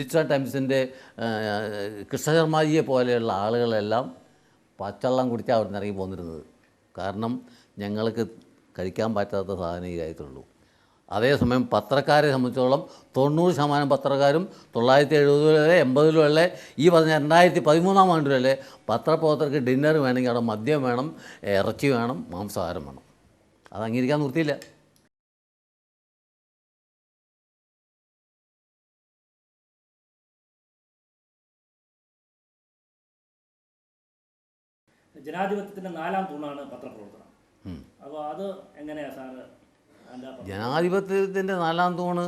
Digital ടൈംസിന്റെ കൃഷ്ണശർമാജിയെ പോലെയുള്ള ആളുകളെല്ലാം പച്ചവെള്ളം കുടിച്ചാൽ അവിടെ നിന്ന് ഇറങ്ങി പോന്നിരുന്നത്. കാരണം ഞങ്ങൾക്ക് കഴിക്കാൻ പറ്റാത്ത സാധനം ഈ കാര്യത്തിലുള്ളൂ അതേസമയം പത്രക്കാരെ സംബന്ധിച്ചോളം തൊണ്ണൂറ് ശതമാനം പത്രക്കാരും തൊള്ളായിരത്തി എഴുപതിലെ എൺപതിലുള്ള ഈ പറഞ്ഞ രണ്ടായിരത്തി പതിമൂന്നാം ആണ്ടിലല്ലേ പത്രപ്രവർത്തകർക്ക് ഡിന്നർ വേണമെങ്കിൽ അവിടെ മദ്യം വേണം ഇറച്ചി വേണം മാംസാഹാരം വേണം. അത് അംഗീകരിക്കാൻ നിർത്തിയില്ല. ജനാധിപത്യത്തിന്റെ നാലാം തൂണാണ് പത്രപ്രവർത്തനം. അപ്പോൾ അത് എങ്ങനെയാ സാറ് ജനാധിപത്യത്തിന്റെ നാലാം തൂണ്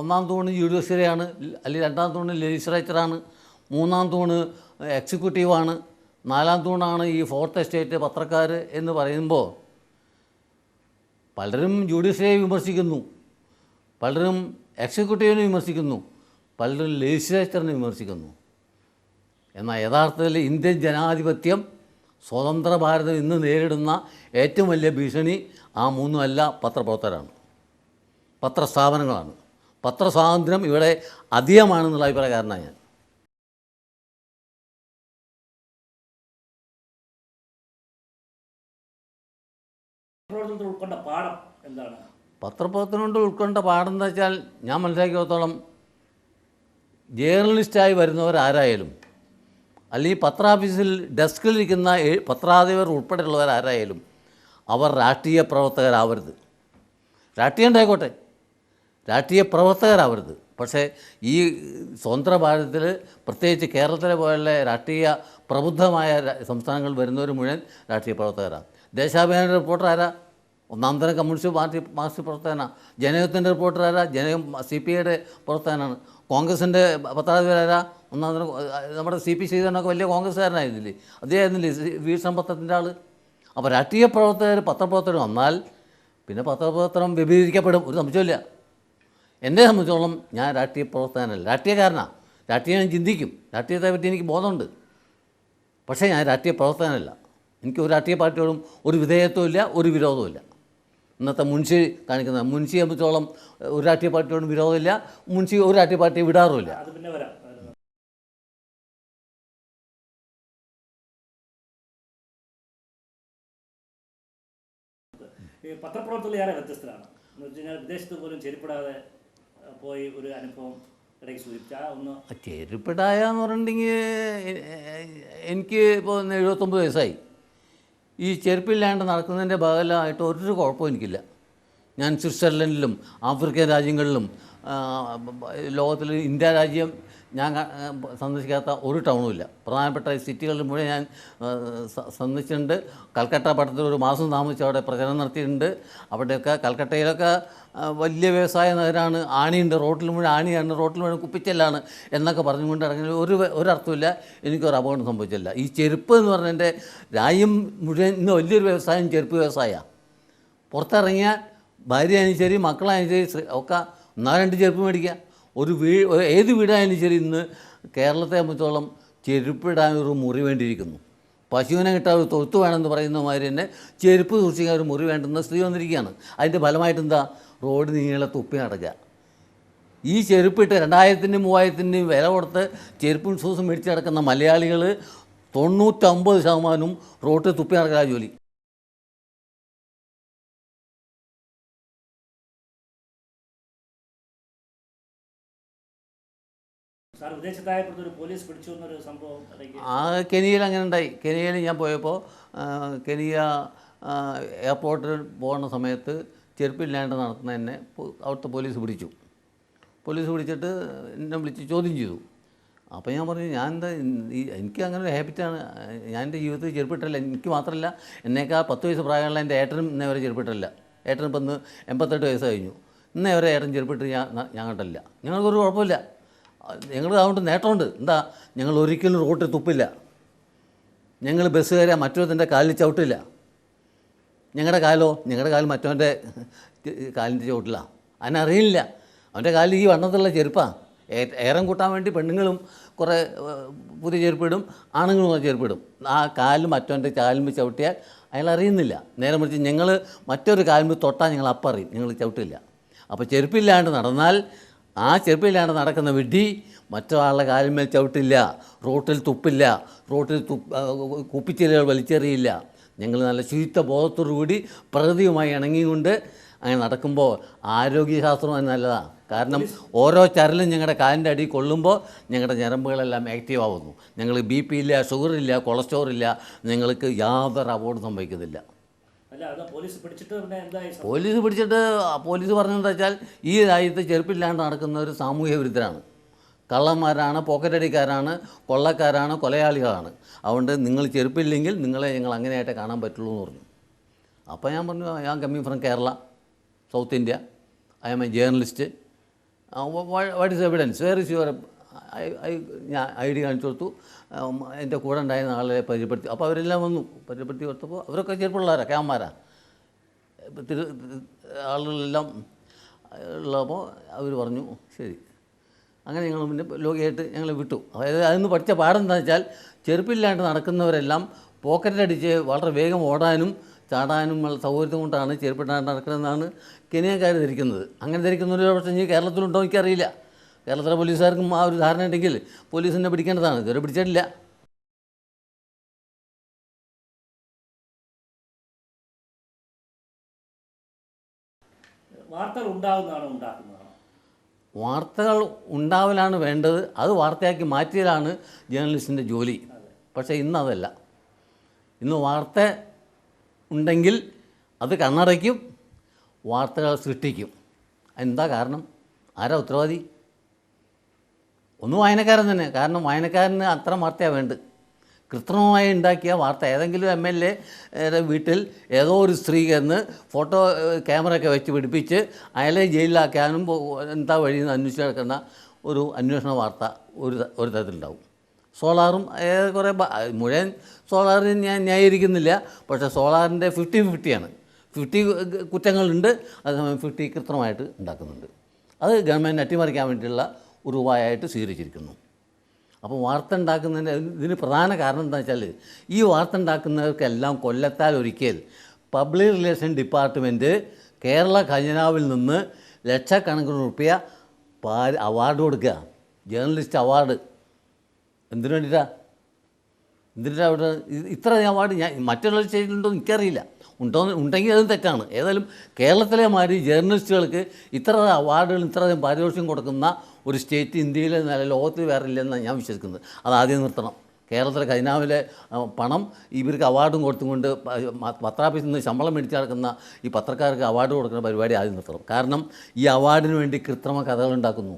ഒന്നാം തൂണ് ജുഡീഷ്യറിയാണ് അല്ലെങ്കിൽ രണ്ടാം തൂണ് ലെജിസ്ലേച്ചറാണ് മൂന്നാം തൂണ് എക്സിക്യൂട്ടീവാണ് നാലാം തൂണാണ് ഈ ഫോർത്ത് എസ്റ്റേറ്റ് പത്രക്കാർ എന്ന് പറയുമ്പോൾ പലരും ജുഡീഷ്യറിയെ വിമർശിക്കുന്നു പലരും എക്സിക്യൂട്ടീവിനെ വിമർശിക്കുന്നു പലരും ലെജിസ്ലേച്ചറിനെ വിമർശിക്കുന്നു. എന്നാൽ യഥാർത്ഥത്തിൽ ഇന്ത്യൻ ജനാധിപത്യം സ്വതന്ത്ര ഭാരതം ഇന്ന് നേരിടുന്ന ഏറ്റവും വലിയ ഭീഷണി ആ മൂന്നുമല്ല പത്രപ്രവർത്തകരാണ്. പത്രസ്ഥാപനങ്ങളാണ്. പത്രസ്വാതന്ത്ര്യം ഇവിടെ അധികമാണെന്നുള്ള അഭിപ്രായക്കാരനാണ് ഞാൻ. പത്രപ്രവർത്തനത്തിൽ ഉൾക്കൊണ്ട പാഠം എന്താണ്? പത്രപ്രവർത്തനം കൊണ്ട് ഉൾക്കൊണ്ട പാഠം എന്താ വെച്ചാൽ ഞാൻ മനസ്സിലാക്കിയോത്തോളം ജേർണലിസ്റ്റായി വരുന്നവരാരായാലും അല്ലെങ്കിൽ പത്രാഫീസിൽ ഡെസ്കിലിരിക്കുന്ന പത്രാധിപർ ഉൾപ്പെടെയുള്ളവർ ആരായാലും അവർ രാഷ്ട്രീയ പ്രവർത്തകരാവരുത്. രാഷ്ട്രീയം ഉണ്ടായിക്കോട്ടെ. രാഷ്ട്രീയ പ്രവർത്തകരാവരുത്. പക്ഷേ ഈ സ്വതന്ത്ര ഭാരതത്തിൽ പ്രത്യേകിച്ച് കേരളത്തിലെ പോലുള്ള രാഷ്ട്രീയ പ്രബുദ്ധമായ സംസ്ഥാനങ്ങൾ വരുന്നവർ മുഴുവൻ രാഷ്ട്രീയ പ്രവർത്തകരാണ്. ദേശാഭിമാന റിപ്പോർട്ടർ ആരാ? ഒന്നാം തരം കമ്മ്യൂണിസ്റ്റ് പാർട്ടി മാർക്സിസ്റ്റ് പ്രവർത്തകനാണ് ജനയുഗത്തിന്റെ റിപ്പോർട്ടർ ആരാ? ജന സി പി ഐയുടെ പ്രവർത്തകനാണ്. കോൺഗ്രസിന്റെ പത്രാധിപരാരാ ഒന്നാം നമ്മുടെ സി പി ശ്രീധരനൊക്കെ വലിയ കോൺഗ്രസ്സുകാരനായിരുന്നില്ലേ? അദ്ദേഹമായിരുന്നില്ലേ വീർ സമ്പത്തത്തിന്റെ ആൾ അപ്പോൾ രാഷ്ട്രീയ പ്രവർത്തകർ പത്രപ്രവർത്തകർ വന്നാൽ പിന്നെ പത്രപ്രവർത്തനം വിഭജിക്കപ്പെടും ഒരു സംശയമില്ല എന്നെ സംബന്ധിച്ചോളം ഞാൻ രാഷ്ട്രീയ പ്രവർത്തകനല്ല. രാഷ്ട്രീയക്കാരനാണ് രാഷ്ട്രീയം ഞാൻ ചിന്തിക്കും. രാഷ്ട്രീയത്തെ പറ്റി എനിക്ക് ബോധമുണ്ട്. പക്ഷേ ഞാൻ രാഷ്ട്രീയ പ്രവർത്തകനല്ല. എനിക്ക് ഒരു രാഷ്ട്രീയ പാർട്ടിയോടും ഒരു വിധേയത്വമില്ല ഒരു വിരോധവും ഇല്ല ഇന്നത്തെ മുൻഷി കാണിക്കുന്നത്. മുൻഷിയെ സംബന്ധിച്ചോളം ഒരു രാഷ്ട്രീയ പാർട്ടിയോടും വിരോധമില്ല. മുൻഷി ഒരു രാഷ്ട്രീയ പാർട്ടിയെ വിടാറുമില്ല. അത് പിന്നെ വരാം. ഈ പത്രപ്രവർത്തകർ ഏറെ വ്യത്യസ്തരാണ്. എന്ന് വെച്ച് കഴിഞ്ഞാൽ വിദേശത്ത് പോലും ചെരുപ്പിടാതെ പോയി ഒരു അനുഭവം ഇടയ്ക്ക് സൂചിപ്പിച്ച. ഒന്ന് ചെരുപ്പിടായ എന്ന് പറഞ്ഞിട്ടുണ്ടെങ്കിൽ എനിക്ക് ഇപ്പോൾ എഴുപത്തൊമ്പത് വയസ്സായി. ഈ ചെരുപ്പില്ലാണ്ട് നടക്കുന്നതിന്റെ ഭാഗമായിട്ട് ഒരു കുഴപ്പവും എനിക്കില്ല. ഞാൻ സ്വിറ്റ്സർലൻഡിലും ആഫ്രിക്കൻ രാജ്യങ്ങളിലും ലോകത്തിൽ ഇന്ത്യ രാജ്യം ഞാൻ സന്ദർശിക്കാത്ത ഒരു ടൗണും ഇല്ല. പ്രധാനപ്പെട്ട സിറ്റികളിൽ മുഴുവൻ ഞാൻ സന്ദർശിച്ചിട്ടുണ്ട്. കൽക്കട്ട പട്ടണത്തിൽ ഒരു മാസം താമസിച്ച് അവിടെ പ്രചരണം നടത്തിയിട്ടുണ്ട്. അവിടെയൊക്കെ കൽക്കട്ടയിലൊക്കെ വലിയ വ്യവസായ നഗരമാണ് ആണിയുണ്ട്. റോട്ടിൽ മുഴുവൻ ആണിയാണ്. റോട്ടിൽ മുഴുവൻ കുപ്പിച്ചെല്ലാണ് എന്നൊക്കെ പറഞ്ഞുകൊണ്ട് ഇറങ്ങി ഒരു ഒരർത്ഥമില്ല എനിക്കൊരു അപകടം സംഭവിച്ചില്ല. ഈ ചെരുപ്പ് എന്ന് പറഞ്ഞാൽ എന്റെ രാജ്യം മുഴുവൻ ഇന്ന് വലിയൊരു വ്യവസായം ചെരുപ്പ് വ്യവസായമാണ് പുറത്തിറങ്ങിയാൽ ഭാര്യയായാലും ശരി മക്കളായാലും ശ്രീ- ഒക്കെ ഒന്നാ രണ്ട് ചെരുപ്പ് മേടിക്കുക. ഒരു വീ ഏത് വീടായാലും ശരി ഇന്ന് കേരളത്തെ സംബന്ധിച്ചോളം ചെരുപ്പിടാൻ ഒരു മുറി വേണ്ടിയിരിക്കുന്നു. പശുവിനെ കിട്ടാൻ ഒരു തൊഴുത്ത് വേണമെന്ന് പറയുന്ന മാതിരി തന്നെ ചെരുപ്പ് സൂക്ഷിക്കാൻ ഒരു മുറി വേണ്ടുന്ന സ്ത്രീ വന്നിരിക്കുകയാണ്. അതിന്റെ ഫലമായിട്ട് എന്താ? റോഡ് നീളെ തുപ്പി നടക്കുക. ഈ ചെരുപ്പിട്ട് രണ്ടായിരത്തിന്റെയും മൂവായിരത്തിന്റെയും വില കൊടുത്ത് ചെരുപ്പും ഷൂസും മേടിച്ച് നടക്കുന്ന മലയാളികൾ തൊണ്ണൂറ്റമ്പത് ശതമാനവും റോട്ടിൽ തുപ്പി നടക്കുക ജോലി. പോലീസ് സംഭവം ആ കെനിയയിൽ അങ്ങനെ ഉണ്ടായി. കെനിയയിൽ ഞാൻ പോയപ്പോൾ കെനിയ എയർപോർട്ടിൽ പോകുന്ന സമയത്ത് ചെരുപ്പില്ലാണ്ട് നടത്തുന്ന എന്നെ അവിടുത്തെ പോലീസ് പിടിച്ചു. പോലീസ് പിടിച്ചിട്ട് എന്നെ വിളിച്ച് ചോദ്യം ചെയ്തു. അപ്പോൾ ഞാൻ പറഞ്ഞു ഞാൻ എന്താ എനിക്ക് അങ്ങനെ ഒരു ഹാബിറ്റാണ് ഞാൻ എന്റെ ജീവിതത്തിൽ ചെരുപ്പിട്ടല്ല. എനിക്ക് മാത്രമല്ല എന്നേക്കാൾ പത്ത് വയസ്സ് പ്രായമുള്ള എന്റെ ഏട്ടനും ഇന്നേ വരെ ചെരുപ്പിട്ടല്ല. ഏട്ടനിപ്പം ഇന്ന് എൺപത്തെട്ട് വയസ്സ് കഴിഞ്ഞു. ഇന്നേ വരെ ഏട്ടൻ ചെരുപ്പിട്ട് ഞാൻ ഞാൻ കണ്ടില്ല ഞങ്ങൾക്കൊരു കുഴപ്പമില്ല. ഞങ്ങൾ അതുകൊണ്ട് നേട്ടമുണ്ട്. എന്താ? ഞങ്ങൾ ഒരിക്കലും റോട്ടിൽ തുപ്പില്ല. ഞങ്ങൾ ബസ് കയറിയാൽ മറ്റൊരുത്തിന്റെ കാലിൽ ചവിട്ടില്ല. ഞങ്ങളുടെ കാലോ? ഞങ്ങളുടെ കാൽ മറ്റവന്റെ കാലിന്റെ ചവിട്ടില്ല. അതിനറിയില്ല. അവന്റെ കാലിൽ ഈ വണ്ണത്തുള്ള ചെരുപ്പാണ് ഏറം കൂട്ടാൻ വേണ്ടി പെണ്ണുങ്ങളും കുറേ പുതിയ ചെരുപ്പിടും ആണുങ്ങളും കുറേ ചെരുപ്പിടും. ആ കാലിൽ മറ്റവന്റെ കാലിൽ ചവിട്ടിയാൽ അയാൾ അറിയുന്നില്ല. നേരെ മറിച്ച് ഞങ്ങൾ മറ്റൊരു കാലിൽ തൊട്ടാൽ ഞങ്ങൾ അപ്പം അറിയും. ഞങ്ങൾ ചവിട്ടില്ല. അപ്പോൾ ചെരുപ്പില്ലാണ്ട് നടന്നാൽ ആ ചെരുപ്പില്ലാണ്ട് നടക്കുന്ന വിഡ്ഢി മറ്റൊരാളുടെ കാലിന്മേൽ ചവിട്ടില്ല റോട്ടിൽ തുപ്പില്ല റോട്ടിൽ തുപ്പ് കുപ്പിച്ചിലുകൾ വലിച്ചെറിയില്ല. ഞങ്ങൾ നല്ല ശുചിത്വ ബോധത്തോടു കൂടി പ്രകൃതിയുമായി ഇണങ്ങിക്കൊണ്ട് അങ്ങനെ നടക്കുമ്പോൾ ആരോഗ്യശാസ്ത്രം അത് നല്ലതാണ് കാരണം ഓരോ ചരലും ഞങ്ങളുടെ കാലിന്റെ അടി കൊള്ളുമ്പോൾ ഞങ്ങളുടെ ഞരമ്പുകളെല്ലാം ആക്റ്റീവ് ആവുന്നു. ഞങ്ങൾ ബി പി ഇല്ല ഷുഗർ ഇല്ല കൊളസ്ട്രോൾ ഇല്ല. ഞങ്ങൾക്ക് യാതൊരു അപകടം സംഭവിക്കുന്നില്ല. പോലീസ് പിടിച്ചിട്ട് പോലീസ് പറഞ്ഞെന്താ വെച്ചാൽ ഈ രാജ്യത്ത് ചെറുപ്പില്ലാണ്ട് നടക്കുന്ന ഒരു സാമൂഹ്യ വിരുദ്ധരാണ്. കള്ളന്മാരാണ് പോക്കറ്റടിക്കാരാണ് കൊള്ളക്കാരാണ് കൊലയാളികളാണ്. അതുകൊണ്ട് നിങ്ങൾ ചെറുപ്പില്ലെങ്കിൽ നിങ്ങളെ ഞങ്ങൾ അങ്ങനെയായിട്ടേ കാണാൻ പറ്റുള്ളൂ എന്ന് പറഞ്ഞു. അപ്പോൾ ഞാൻ പറഞ്ഞു ഞാൻ coming from Kerala south India I am a journalist what is evidence where is your I I I D കാണിച്ചു കൊടുത്തു. എന്റെ കൂടെ ഉണ്ടായിരുന്ന ആളെ പരിചയപ്പെടുത്തി. അപ്പോൾ അവരെല്ലാം വന്നു. പരിചയപ്പെടുത്തി കൊടുത്തപ്പോൾ അവരൊക്കെ ചെറുപ്പമുള്ളവരാണ് ഇപ്പം തിരു ആളുകളെല്ലാം ഉള്ളപ്പോൾ അവർ പറഞ്ഞു ശരി. അങ്ങനെ ഞങ്ങൾ പിന്നെ ലോകിയായിട്ട് ഞങ്ങൾ വിട്ടു. അതായത് അതിൽ നിന്ന് പഠിച്ച പാഠം എന്താണെന്ന് വെച്ചാൽ ചെറുപ്പില്ലാണ്ട് നടക്കുന്നവരെല്ലാം പോക്കറ്റടിച്ച് വളരെ വേഗം ഓടാനും ചാടാനും ഉള്ള സൗകര്യം കൊണ്ടാണ് ചെറുപ്പില്ലാണ്ട് നടക്കുന്നതെന്നാണ് കെനിയക്കാർ ധരിക്കുന്നത്. അങ്ങനെ ധരിക്കുന്നവർ പക്ഷേ ഇനി കേരളത്തിലുണ്ടോ എനിക്കറിയില്ല. കേരളത്തിലെ പോലീസുകാർക്കും ആ ഒരു ധാരണ ഉണ്ടെങ്കിൽ പോലീസിനെ പിടിക്കേണ്ടതാണ്. ഇതുവരെ പിടിച്ചിട്ടില്ല. വാർത്തകൾ ഉണ്ടാകുന്നതാണോ ഉണ്ടാക്കുന്നതാണോ? വാർത്തകൾ ഉണ്ടാവലാണ് വേണ്ടത്. അത് വാർത്തയാക്കി മാറ്റിയതാണ് ജേർണലിസ്റ്റിന്റെ ജോലി. പക്ഷേ ഇന്ന് അതല്ല. ഇന്ന് വാർത്ത ഉണ്ടെങ്കിൽ അത് കണ്ണടയ്ക്കും വാർത്തകൾ സൃഷ്ടിക്കും. എന്താ കാരണം? ആരാ ഉത്തരവാദി? ഒന്ന് വായനക്കാരൻ തന്നെ. കാരണം വായനക്കാരന് അത്ര വാർത്തയാണ് വേണ്ടത്. കൃത്രിമമായി ഉണ്ടാക്കിയ വാർത്ത. ഏതെങ്കിലും എം എൽ എ വീട്ടിൽ ഏതോ ഒരു സ്ത്രീ എന്ന് ഫോട്ടോ ക്യാമറ ഒക്കെ വെച്ച് പിടിപ്പിച്ച് അയാളെ ജയിലിലാക്കാനും എന്താ വഴിയെന്ന് അന്വേഷിച്ച് നടക്കുന്ന ഒരു അന്വേഷണ വാർത്ത ഒരു ഒരു തരത്തിലുണ്ടാവും. സോളാറും കുറേ മുഴുവൻ സോളാറിന് ഞാൻ ന്യായീകരിക്കുന്നില്ല. പക്ഷേ സോളാറിന്റെ ഫിഫ്റ്റി ഫിഫ്റ്റിയാണ് ഫിഫ്റ്റി കുറ്റങ്ങളുണ്ട്. അതേസമയം ഫിഫ്റ്റി കൃത്രിമമായിട്ട് ഉണ്ടാക്കുന്നുണ്ട്. അത് ഗവൺമെന്റ് അട്ടിമറിക്കാൻ വേണ്ടിയുള്ള ഉപായമായിട്ട് സ്വീകരിച്ചിരിക്കുന്നു. അപ്പോൾ വാർത്ത ഉണ്ടാക്കുന്നതിന്റെ ഇതിന് പ്രധാന കാരണം എന്താ വെച്ചാൽ ഈ വാർത്ത ഉണ്ടാക്കുന്നവർക്കെല്ലാം കൊല്ലത്താൽ ഒരിക്കൽ പബ്ലിക് റിലേഷൻ ഡിപ്പാർട്ട്മെന്റ് കേരള ഖജനാവിൽ നിന്ന് ലക്ഷക്കണക്കിന് റുപ്യ അവാർഡ് കൊടുക്കുക. Journalist award. എന്തിനു വേണ്ടിയിട്ടാണ് എന്തിനാ അവിടെ ഇത്ര അവാർഡ് ഞാൻ മറ്റുള്ള ചെയ്തിട്ടുണ്ടോ എനിക്കറിയില്ല. ഉണ്ടോ ഉണ്ടെങ്കിൽ അതും തെറ്റാണ്. ഏതായാലും കേരളത്തിലെ മാതിരി ജേർണലിസ്റ്റുകൾക്ക് ഇത്ര അവാർഡുകൾ ഇത്രയധികം പാരിതോഷികം കൊടുക്കുന്ന ഒരു സ്റ്റേറ്റ് ഇന്ത്യയിൽ നല്ല ലോകത്തിൽ വേറെ ഇല്ലെന്ന് ഞാൻ വിശ്വസിക്കുന്നത്. അത് ആദ്യം നിർത്തണം. കേരളത്തിലെ ഖജനാവിലെ പണം ഇവർക്ക് അവാർഡും കൊടുത്തുകൊണ്ട് പത്രാഫീസിൽ നിന്ന് ശമ്പളം മേടിച്ച് നടക്കുന്ന ഈ പത്രക്കാർക്ക് അവാർഡ് കൊടുക്കുന്ന പരിപാടി ആദ്യം നിർത്തണം. കാരണം ഈ അവാർഡിന് വേണ്ടി കൃത്രിമ കഥകൾ ഉണ്ടാക്കുന്നു.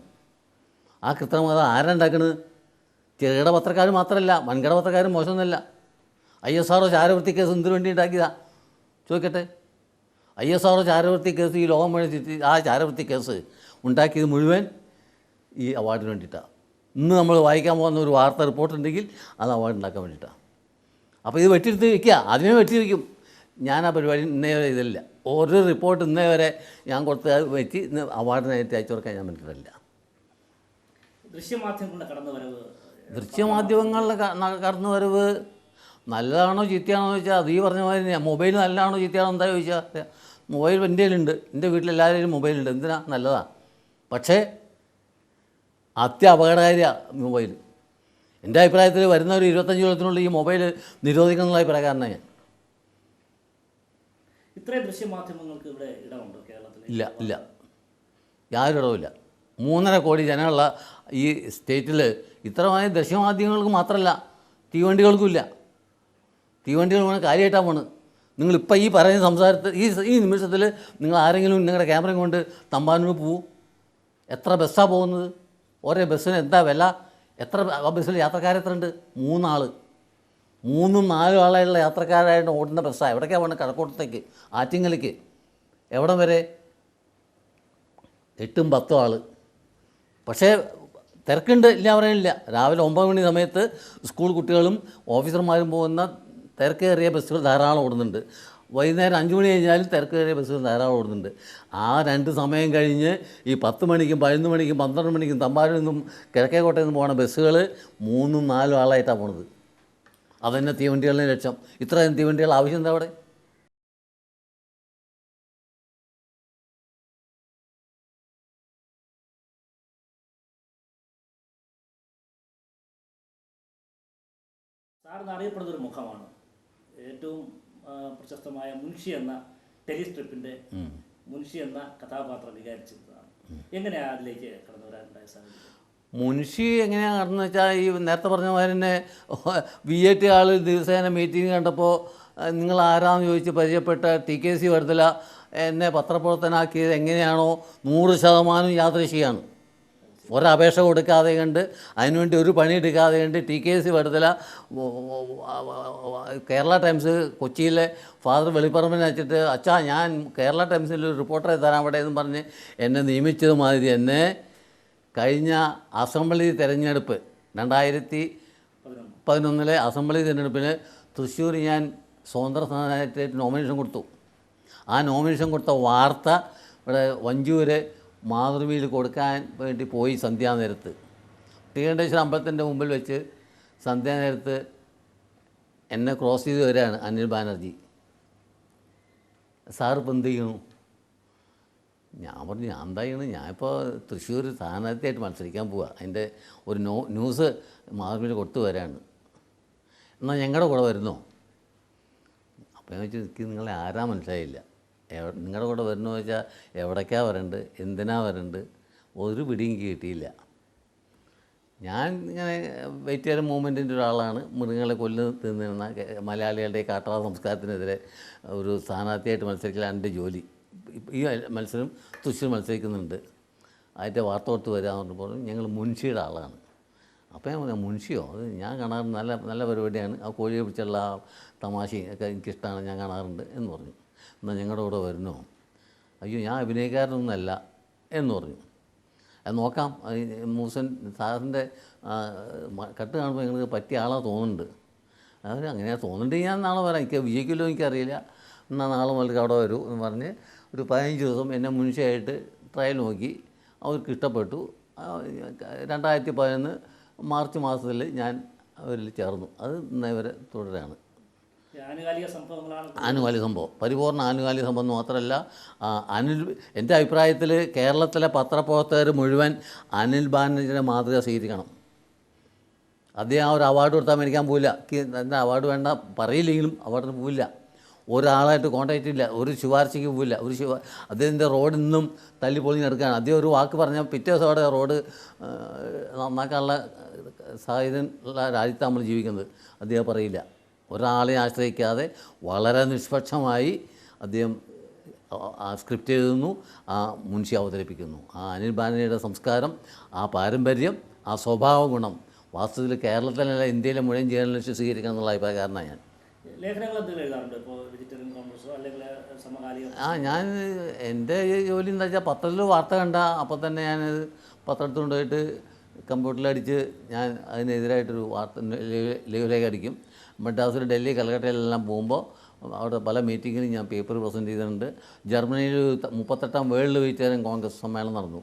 ആ കൃത്രിമ കഥ ആരുണ്ടാക്കണത് ചെറുകിട പത്രക്കാർ മാത്രമല്ല വൻകിട പത്രക്കാർ മോശമൊന്നുമല്ല. ഐ എസ് ആർ ഒ ചാരവൃത്തി കേസ് എന്തിനു വേണ്ടി ഉണ്ടാക്കിയതാ? ചോദിക്കട്ടെ. ഐ എസ് ആർ ഒ ചാരവൃത്തി കേസ് ഈ ലോകം മുഴുവൻ ആ ചാരവൃത്തി കേസ് ഉണ്ടാക്കിയത് മുഴുവൻ ഈ അവാർഡിന് വേണ്ടിയിട്ടാണ് ഇന്ന് നമ്മൾ വായിക്കാൻ പോകുന്ന ഒരു വാർത്ത റിപ്പോർട്ട് ഉണ്ടെങ്കിൽ അത് അവാർഡ് ഉണ്ടാക്കാൻ വേണ്ടിയിട്ടാണ് അപ്പോൾ ഇത് വെട്ടിയെടുത്ത് വയ്ക്കുക അതിനെ വെട്ടിയിരിക്കും. ഞാൻ ആ പരിപാടി ഇന്നേ വരെ ഇതില്ല ഓരോ റിപ്പോർട്ട് ഇന്നേ വരെ ഞാൻ കൊടുത്ത് വെച്ച് ഇന്ന് അവാർഡിനായിട്ട് അയച്ചു കൊടുക്കാൻ ഞാൻ പറ്റില്ല ദൃശ്യമാധ്യമങ്ങളുടെ കടന്നുവരവ് കടന്നുവരവ് നല്ലതാണോ ചീത്തയാണോ എന്ന് ചോദിച്ചാൽ അത് ഈ പറഞ്ഞ മാതിരി മൊബൈൽ നല്ലതാണോ ചീത്തയാണോ എന്താ ചോദിച്ചാൽ മൊബൈൽ എന്റെ കയ്യിലുണ്ട് എന്റെ വീട്ടിലെല്ലാവരും മൊബൈലുണ്ട്. എന്തിനാ? നല്ലതാണ് പക്ഷേ അത്യ അപകടകാരിയാണ് മൊബൈൽ എന്റെ അഭിപ്രായത്തിൽ വരുന്ന ഒരു ഇരുപത്തഞ്ച് കൊല്ലത്തിനുള്ളിൽ ഈ മൊബൈൽ നിരോധിക്കണം എന്നുള്ള അഭിപ്രായക്കാരനാണ് ഞാൻ. ഇത്രയും ദൃശ്യമാധ്യമങ്ങൾക്ക് ഇവിടെ ഇടമുണ്ടോ കേരളത്തിൽ ഇല്ല ഇല്ല. യാതൊരു ഇടവുമില്ല. മൂന്നര കോടി ജനമുള്ള ഈ സ്റ്റേറ്റിൽ ഇത്രമായ ദൃശ്യമാധ്യമങ്ങൾക്ക് മാത്രമല്ല തീവണ്ടികൾക്കും ഇല്ല. തീവണ്ടികൾ വേണം കാര്യമായിട്ടാണ് പോണ്. നിങ്ങളിപ്പോൾ ഈ പറയുന്ന സംസാരത്തിൽ ഈ ഈ നിമിഷത്തിൽ നിങ്ങൾ ആരെങ്കിലും നിങ്ങളുടെ ക്യാമറയും കൊണ്ട് തമ്പാനൂർ പോവും. എത്ര ബസ്സാണ് പോകുന്നത്? ഓരോ ബസ്സിന് എന്താ വില? എത്ര ആ ബസ്സിൽ യാത്രക്കാർ എത്ര ഉണ്ട്? മൂന്നാൾ മൂന്നും നാലും ആളായുള്ള യാത്രക്കാരായിട്ട് ഓടുന്ന ബസ്സാണ് എവിടേക്കാണ് പോകുന്നത് കഴക്കൂട്ടത്തേക്ക് ആറ്റിങ്ങലേക്ക്. എവിടം വരെ? എട്ടും പത്തും ആൾ പക്ഷേ തിരക്കുണ്ട് ഇല്ല പറയുന്നില്ല രാവിലെ ഒമ്പത് മണി സമയത്ത് സ്കൂൾ കുട്ടികളും ഓഫീസർമാരും പോകുന്ന തിരക്കേറിയ ബസ്സുകൾ ധാരാളം ഓടുന്നുണ്ട്. വൈകുന്നേരം അഞ്ച് മണി കഴിഞ്ഞാൽ കയറിയ ബസ്സുകൾ ധാരാളം ഓടുന്നുണ്ട്. ആ രണ്ട് സമയം കഴിഞ്ഞ് ഈ പത്ത് മണിക്കും പതിനൊന്ന് മണിക്കും പന്ത്രണ്ട് മണിക്കും തമ്പാരിൽ നിന്നും കിഴക്കേക്കോട്ടയിൽ നിന്നും പോകുന്ന ബസ്സുകൾ മൂന്നും നാലും ആളായിട്ടാണ് പോണത്. അതന്നെ തീവണ്ടികളുടെ ലക്ഷ്യം. ഇത്രയും തീവണ്ടികൾ ആവശ്യം എന്താ അവിടെ? സാറിന് അറിയപ്പെടുന്ന ഒരു മുഖമാണ്. ഏറ്റവും പ്രശസ്തമായ മുൻഷി എന്ന ടെലിസ്ട്രിപ്പിന്റെ മുൻഷി എന്ന കഥാപാത്രം വികാരിച്ചിരുന്നതാണ്. എങ്ങനെയാണ് അതിലേക്ക് കടന്നു വരാനുണ്ടായ സാഹചര്യം? മുൻഷി എങ്ങനെയാണ് കടന്നു വെച്ചാൽ ഈ നേരത്തെ പറഞ്ഞ മാതിരി തന്നെ വി എ ടി ആൾ ദിവസേന മീറ്റിംഗ് കണ്ടപ്പോൾ നിങ്ങൾ ആരാന്ന് ചോദിച്ച് പരിചയപ്പെട്ട ടി കെ സി വർദ്ധല എന്നെ പത്രപ്രവർത്തനാക്കിയത് എങ്ങനെയാണോ നൂറ് ശതമാനം യാദൃശിയാണ് ഒരപേക്ഷ കൊടുക്കാതെ കണ്ട് അതിനുവേണ്ടി ഒരു പണി എടുക്കാതെ കണ്ട് T K C Vaduthala Kerala Times കൊച്ചിയിലെ ഫാദർ വെളിപ്പറമ്പിനെ വെച്ചിട്ട് അച്ഛാ ഞാൻ കേരള ടൈംസിൽ ഒരു റിപ്പോർട്ടറെ തരാൻ അവിടെ എന്ന് പറഞ്ഞ് എന്നെ നിയമിച്ചത് മാതിരി എന്നെ കഴിഞ്ഞ അസംബ്ലി തിരഞ്ഞെടുപ്പ് രണ്ടായിരത്തി പതിനൊന്ന് പതിനൊന്നിലെ അസംബ്ലി തിരഞ്ഞെടുപ്പിന് തൃശ്ശൂർ ഞാൻ സ്വതന്ത്ര സ്ഥാനാർത്ഥിയായിട്ട് നോമിനേഷൻ കൊടുത്തു. ആ നോമിനേഷൻ കൊടുത്ത വാർത്ത ഇവിടെ വഞ്ചൂര് മാതൃഭൂമിയിൽ കൊടുക്കാൻ വേണ്ടി പോയി സന്ധ്യാനേരത്ത്. ശ്രീകണ്ഠേശ്വര അമ്പലത്തിന്റെ മുമ്പിൽ വെച്ച് സന്ധ്യാനേരത്ത് എന്നെ ക്രോസ് ചെയ്ത് വരികയാണ് അനിൽ ബാനർജി. സാർ ഇപ്പം എന്ത് ചെയ്യണു? ഞാൻ പറഞ്ഞു ഞാൻ എന്താ ചെയ്യണം? ഞാനിപ്പോൾ തൃശ്ശൂർ സ്ഥാനാർത്ഥിയായിട്ട് മത്സരിക്കാൻ പോവുക അതിന്റെ ഒരു നോ ന്യൂസ് മാതൃഭൂമിയിൽ കൊടുത്തു വരാണ്. എന്നാൽ ഞങ്ങളുടെ കൂടെ വരുന്നോ? അപ്പോൾ ഞാൻ എനിക്ക് നിങ്ങളെ ആരാ? മനസ്സിലായില്ല. നിങ്ങളുടെ കൂടെ വരണമെന്ന് വെച്ചാൽ എവിടേക്കാണ് വരണ്ട്? എന്തിനാ വരണ്ട്? ഒരു പിടിയും കിട്ടിയില്ല. ഞാൻ ഇങ്ങനെ വെജിറ്റേറിയൻ മൂവ്മെന്റിന്റെ ഒരാളാണ്. മൃഗങ്ങളെ കൊല്ലു തിന്നിരുന്ന മലയാളികളുടെ കാട്ടാള സംസ്കാരത്തിനെതിരെ ഒരു സ്ഥാനാർത്ഥിയായിട്ട് മത്സരിക്കലാണ് എന്റെ ജോലി. ഈ മത്സരം തൃശ്ശൂർ മത്സരിക്കുന്നുണ്ട്. അതിന്റെ വാർത്ത കൊടുത്ത് വരാമെന്ന് പറഞ്ഞപ്പോൾ ഞങ്ങൾ മുൻഷിയുടെ ആളാണ്. അപ്പോൾ ഞാൻ മുൻഷിയോ? അത് ഞാൻ കാണാറുണ്ട്. നല്ല നല്ല പരിപാടിയാണ്. ആ കോഴിയെ പിടിച്ചുള്ള ആ തമാശയും ഒക്കെ എനിക്കിഷ്ടമാണ് ഞാൻ കാണാറുണ്ട് എന്ന് പറഞ്ഞു. എന്നാൽ ഞങ്ങളുടെ കൂടെ വരുന്നോ? അയ്യോ ഞാൻ അഭിനയക്കാരനൊന്നല്ല എന്ന് പറഞ്ഞു. അത് നോക്കാം. മൂസൻ സാറിന്റെ കട്ട് കാണുമ്പോൾ ഞങ്ങൾക്ക് പറ്റിയ ആളാണ് തോന്നുന്നുണ്ട്. അതായത് അങ്ങനെയാണ് തോന്നുന്നുണ്ടെങ്കിൽ ഞാൻ നാളെ വരാം. എനിക്ക് വിജയിക്കില്ലോ എനിക്കറിയില്ല. എന്നാൽ നാളെ മുതൽ അവിടെ വരൂ എന്ന് പറഞ്ഞ് ഒരു പതിനഞ്ച് ദിവസം എന്നെ മുൻഷിയായിട്ട് ട്രയൽ നോക്കി അവർക്ക് ഇഷ്ടപ്പെട്ടു. രണ്ടായിരത്തി പതിനൊന്ന് മാർച്ച് മാസത്തിൽ ഞാൻ അവരിൽ ചേർന്നു. അത് ഇന്നേ വരെ തുടരാണ്. ആനുകാലിക സംഭവം. പരിപൂർണ ആനുകാലിക സംഭവം എന്ന് മാത്രമല്ല അനിൽ എന്റെ അഭിപ്രായത്തിൽ കേരളത്തിലെ പത്രപ്രവർത്തകർ മുഴുവൻ അനിൽ ബാനർജിയുടെ മാതൃക സ്വീകരിക്കണം. അദ്ദേഹം ആ ഒരു അവാർഡ് കൊടുത്താൽ മേടിക്കാൻ പോവില്ല. എന്റെ അവാർഡ് വേണ്ട പറയില്ലെങ്കിലും അവാർഡിന് പോവില്ല. ഒരാളായിട്ട് കോൺടാക്റ്റ് ഇല്ല. ഒരു ശുപാർശയ്ക്ക് പോവില്ല. ഒരു ശുപാ അദ്ദേഹത്തിന്റെ റോഡ് നിന്നും തല്ലി പൊളിഞ്ഞ് എടുക്കുകയാണ് അദ്ദേഹം ഒരു വാക്ക് പറഞ്ഞാൽ പിറ്റേ ദിവസം അവിടെ റോഡ് നന്നാക്കാനുള്ള സാഹചര്യം ഉള്ള രാജ്യത്താണ് നമ്മൾ ജീവിക്കുന്നത്. അദ്ദേഹം പറയില്ല. ഒരാളെ ആശ്രയിക്കാതെ വളരെ നിഷ്പക്ഷമായി അദ്ദേഹം ആ- സ്ക്രിപ്റ്റ് എഴുതുന്നു ആ മുൻഷി അവതരിപ്പിക്കുന്നു. ആ അനിൽ ബാനയുടെ സംസ്കാരം ആ പാരമ്പര്യം ആ സ്വഭാവ ഗുണം വാസ്തവത്തിൽ കേരളത്തിലല്ല ഇന്ത്യയിലെ മുഴുവൻ ജേർണലിസ്റ്റ് സ്വീകരിക്കണം എന്നുള്ള അഭിപ്രായക്കാരനാണ് ഞാൻ. ആ ഞാൻ എന്റെ ജോലി എന്താ വെച്ചാൽ പത്രത്തിൽ വാർത്ത കണ്ട അപ്പോൾ തന്നെ ഞാൻ പത്രത്തിൽ കൊണ്ടുപോയിട്ട് കമ്പ്യൂട്ടറിലടിച്ച് ഞാൻ അതിനെതിരായിട്ടൊരു വാർത്ത ലഘുലേഖ അടിക്കും. മദ്രാസിൽ ഡൽഹി കൽക്കട്ടയിലെല്ലാം പോകുമ്പോൾ അവിടെ പല മീറ്റിങ്ങിലും ഞാൻ പേപ്പർ പ്രസന്റ് ചെയ്തിട്ടുണ്ട്. ജർമ്മനിയിൽ മുപ്പത്തെട്ടാം വേൾഡ് വെജിറ്റേറിയൻ കോൺഗ്രസ് സമ്മേളനം നടന്നു.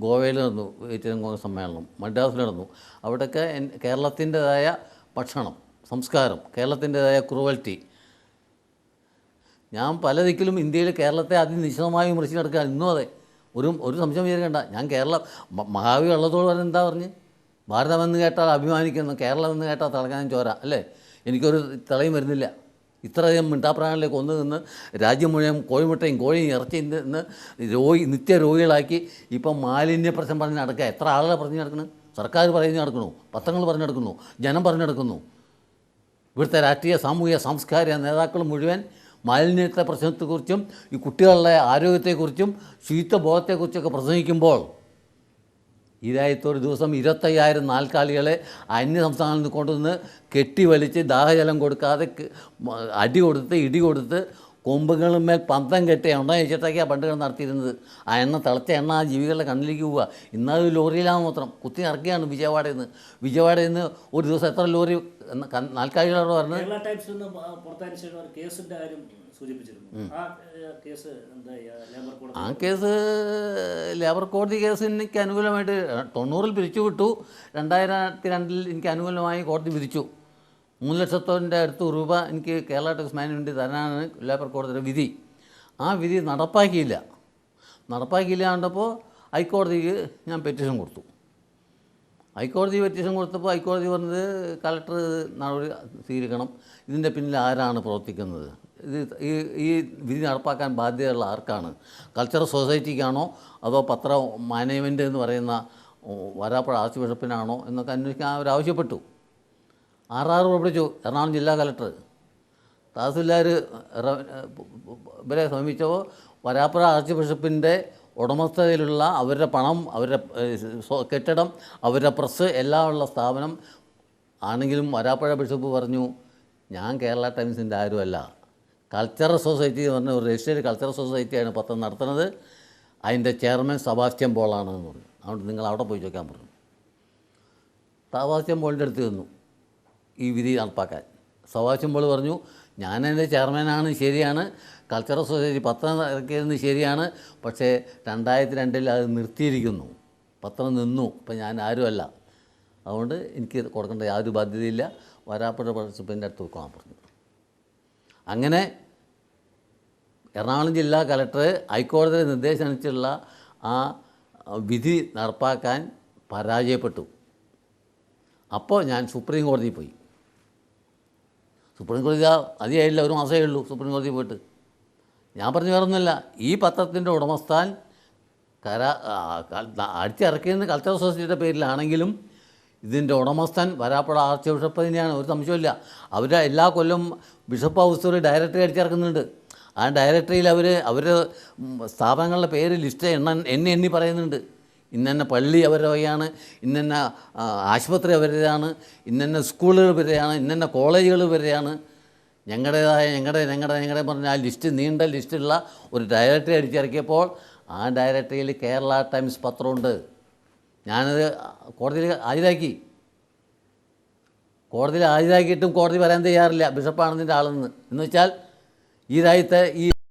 ഗോവയിൽ നടന്നു വെജിറ്റേറിയൻ കോൺഗ്രസ് സമ്മേളനം. മദ്രാസിൽ നടന്നു. അവിടെയൊക്കെ കേരളത്തിന്റെതായ ഭക്ഷണം സംസ്കാരം കേരളത്തിന്റെതായ ക്രൂവൽറ്റി. ഞാൻ പല ദിക്കിലും ഇന്ത്യയിൽ കേരളത്തെ അതിനിശ്ചിതമായി വിമർശിച്ച് നടക്കുക ഇന്നും അതെ. ഒരു ഒരു സംശയം വിചാരിക്കണ്ട ഞാൻ കേരള മഹാവി ഉള്ളതോട് എന്താ പറഞ്ഞ്? ഭാരതമെന്ന് കേട്ടാൽ അഭിമാനിക്കുന്നു. കേരളം എന്ന് കേട്ടാൽ തിളക്കാൻ ചോര അല്ലേ? എനിക്കൊരു തിളയും വരുന്നില്ല. ഇത്രയധികം മിണ്ടാപ്രാണികളെ ഒന്ന് നിന്ന് രാജ്യം മുഴുവൻ കോഴിമുട്ടയും കോഴിയും ഇറച്ചിയും നിന്ന് രോഗി നിത്യ രോഗികളാക്കി ഇപ്പം മാലിന്യ പ്രശ്നം പറഞ്ഞ് നടക്കുക. എത്ര ആളുകളെ പറഞ്ഞ് നടക്കുന്നു സർക്കാർ പറഞ്ഞു നടക്കണു. പത്രങ്ങൾ പറഞ്ഞു നടക്കുന്നു. ജനം പറഞ്ഞു നടക്കുന്നു. ഇവിടുത്തെ രാഷ്ട്രീയ സാമൂഹിക സാംസ്കാരിക നേതാക്കൾ മുഴുവൻ മാലിന്യത്തെ പ്രശ്നത്തെക്കുറിച്ചും ഈ കുട്ടികളുടെ ആരോഗ്യത്തെക്കുറിച്ചും ശുചിത്വബോധത്തെക്കുറിച്ചൊക്കെ പ്രസംഗിക്കുമ്പോൾ ഇതായിട്ട് ദിവസം ഇരുപത്തയ്യായിരം നാൽക്കാലികളെ അന്യ സംസ്ഥാനങ്ങളിൽ നിന്ന് കൊണ്ടുവന്ന് കെട്ടി വലിച്ച് ദാഹജലം കൊടുക്കാതെ അടി കൊടുത്ത് ഇടി കൊടുത്ത് കൊമ്പുകളുമേൽ പന്തം കെട്ടി എണ്ണ വെച്ചിട്ടൊക്കെയാണ് പണ്ടുകൾ നടത്തിയിരുന്നത്. ആ എണ്ണ തിളച്ച എണ്ണ ആ ജീവികളുടെ കണ്ണിലേക്ക് പോവുക. ഇന്നത് ലോറിയിലാണ് മാത്രം. കുത്തി ഇറക്കിയാണ് വിജയവാഡയിൽ നിന്ന്. വിജയവാഡയിൽ നിന്ന് ഒരു ദിവസം എത്ര ലോറി നാൽക്കാലികളോട് പറഞ്ഞത്? കേരള ആ കേസ് ലേബർ കോടതി കേസ് എനിക്ക് അനുകൂലമായിട്ട് തൊണ്ണൂറിൽ പിരിച്ചുവിട്ടു രണ്ടായിരത്തി രണ്ടിൽ എനിക്ക് അനുകൂലമായി കോടതി വിധിച്ചു. മൂന്ന് ലക്ഷത്തോന്റെ അടുത്ത് രൂപ എനിക്ക് കേരള ടാക്സ് വേണ്ടി തരാനാണ് ലേബർ കോടതിയുടെ വിധി. ആ വിധി നടപ്പാക്കിയില്ല. നടപ്പാക്കിയില്ല കണ്ടപ്പോൾ ഹൈക്കോടതിക്ക് ഞാൻ പെറ്റീഷൻ കൊടുത്തു. ഹൈക്കോടതി പെറ്റീഷൻ കൊടുത്തപ്പോൾ ഹൈക്കോടതി പറഞ്ഞത് കളക്ടർ നടപടി സ്വീകരിക്കണം. ഇതിന്റെ പിന്നിൽ ആരാണ് പ്രവർത്തിക്കുന്നത്? ഈ ഈ വിധി നടപ്പാക്കാൻ ബാധ്യതയുള്ള ആർക്കാണ്? കൾച്ചറൽ സൊസൈറ്റിക്കാണോ അതോ പത്ര മാനേജ്മെന്റ് എന്ന് പറയുന്ന വരാപ്പുഴ ആർച്ച് ബിഷപ്പിനാണോ എന്നൊക്കെ അന്വേഷിക്കാൻ അവർ ആവശ്യപ്പെട്ടു. ആറാറ് പുറപ്പെടുവിച്ചു എറണാകുളം ജില്ലാ കലക്ടർ. തഹസിൽദാർ ഇവരെ സമീപിച്ചപ്പോൾ വരാപ്പുഴ ആർച്ച് ബിഷപ്പിന്റെ ഉടമസ്ഥതയിലുള്ള അവരുടെ പണം അവരുടെ കെട്ടിടം അവരുടെ പ്രസ് എല്ലാം ഉള്ള സ്ഥാപനം ആണെങ്കിലും വരാപ്പുഴ ബിഷപ്പ് പറഞ്ഞു ഞാൻ കേരള ടൈംസിന്റെ ആരുമല്ല. കൾച്ചറൽ സൊസൈറ്റി എന്ന് പറഞ്ഞ ഒരു രജിസ്റ്റേഡ് കൾച്ചറൽ സൊസൈറ്റിയാണ് പത്രം നടത്തുന്നത്. അതിന്റെ ചെയർമാൻ സബാസ്റ്റ്യൻ പോളാണെന്ന് പറഞ്ഞു. അതുകൊണ്ട് നിങ്ങൾ അവിടെ പോയി ചോദിക്കാൻ പറഞ്ഞു. സബാസ്റ്റ്യൻ പോളിന്റെ അടുത്ത് നിന്നു ഈ വിധി നടപ്പാക്കാൻ. സബാസ്റ്റ്യൻ പോൾ പറഞ്ഞു ഞാൻ എന്റെ ചെയർമാനാണ് ശരിയാണ്. കൾച്ചറൽ സൊസൈറ്റി പത്രം ഇറക്കിയത് ശരിയാണ്. പക്ഷേ രണ്ടായിരത്തി രണ്ടിൽ അത് നിർത്തിയിരിക്കുന്നു. പത്രം നിന്നു. ഇപ്പം ഞാൻ ആരുമല്ല. അതുകൊണ്ട് എനിക്ക് കൊടുക്കേണ്ട യാതൊരു ബാധ്യതയില്ല. വരാപ്പുഴ പ്രിൻസിപ്പലിന്റെ അടുത്ത് കൊടുക്കാൻ പറഞ്ഞു അങ്ങനെ എറണാകുളം ജില്ലാ കലക്ടർ ഹൈക്കോടതിയുടെ നിർദ്ദേശം അനുസരിച്ചുള്ള ആ വിധി നടപ്പാക്കാൻ പരാജയപ്പെട്ടു. അപ്പോൾ ഞാൻ സുപ്രീം കോടതിയിൽ പോയി. സുപ്രീം കോടതി അതിയായില്ല ഒരു മാസമേ ഉള്ളൂ സുപ്രീം കോടതി പോയിട്ട്. ഞാൻ പറഞ്ഞു വേറൊന്നുമില്ല ഈ പത്രത്തിന്റെ ഉടമസ്ഥാൻ കര അടിച്ചിറക്കിയെന്ന് കൾച്ചറൽ സൊസൈറ്റിയുടെ പേരിലാണെങ്കിലും ഇതിന്റെ ഉടമസ്ഥൻ വരാപ്പുഴ ആർച്ച് ബിഷപ്പ് തന്നെയാണ് ഒരു സംശയമില്ല അവരുടെ എല്ലാ കൊല്ലം ബിഷപ്പ് ഹൗസ് ഡയറക്ടറി അടിച്ചിറക്കുന്നുണ്ട്. ആ ഡയറക്ടറിയിൽ അവർ അവർ സ്ഥാപനങ്ങളുടെ പേര് ലിസ്റ്റ് എണ്ണ എന്നെ എണ്ണി പറയുന്നുണ്ട്. ഇന്നെന്ന പള്ളി അവരുടെ വകയാണ് ഇന്നെന്ന ആശുപത്രി അവരുടേതാണ് ഇന്നെന്ന സ്കൂളുകൾ വരെയാണ് ഇന്നെന്ന കോളേജുകൾ വരെയാണ് ഞങ്ങളുടേതായ ഞങ്ങളുടെ ഞങ്ങളുടെ ഞങ്ങളുടെ പറഞ്ഞ ആ ലിസ്റ്റ് നീണ്ട ലിസ്റ്റുള്ള ഒരു ഡയറക്ടറി അടിച്ചിറക്കിയപ്പോൾ ആ ഡയറക്ടറിയിൽ കേരള ടൈംസ് പത്രമുണ്ട് ഞാനത് കോടതിയിൽ ഹാജരാക്കി. കോടതിയിൽ ഹാജരാക്കിയിട്ടും കോടതി വരാൻ തയ്യാറില്ല. ബിഷപ്പാണ് നിന്റെ ആളെന്ന്. എന്ന് വെച്ചാൽ ഈ രാജ്യത്തെ ഈ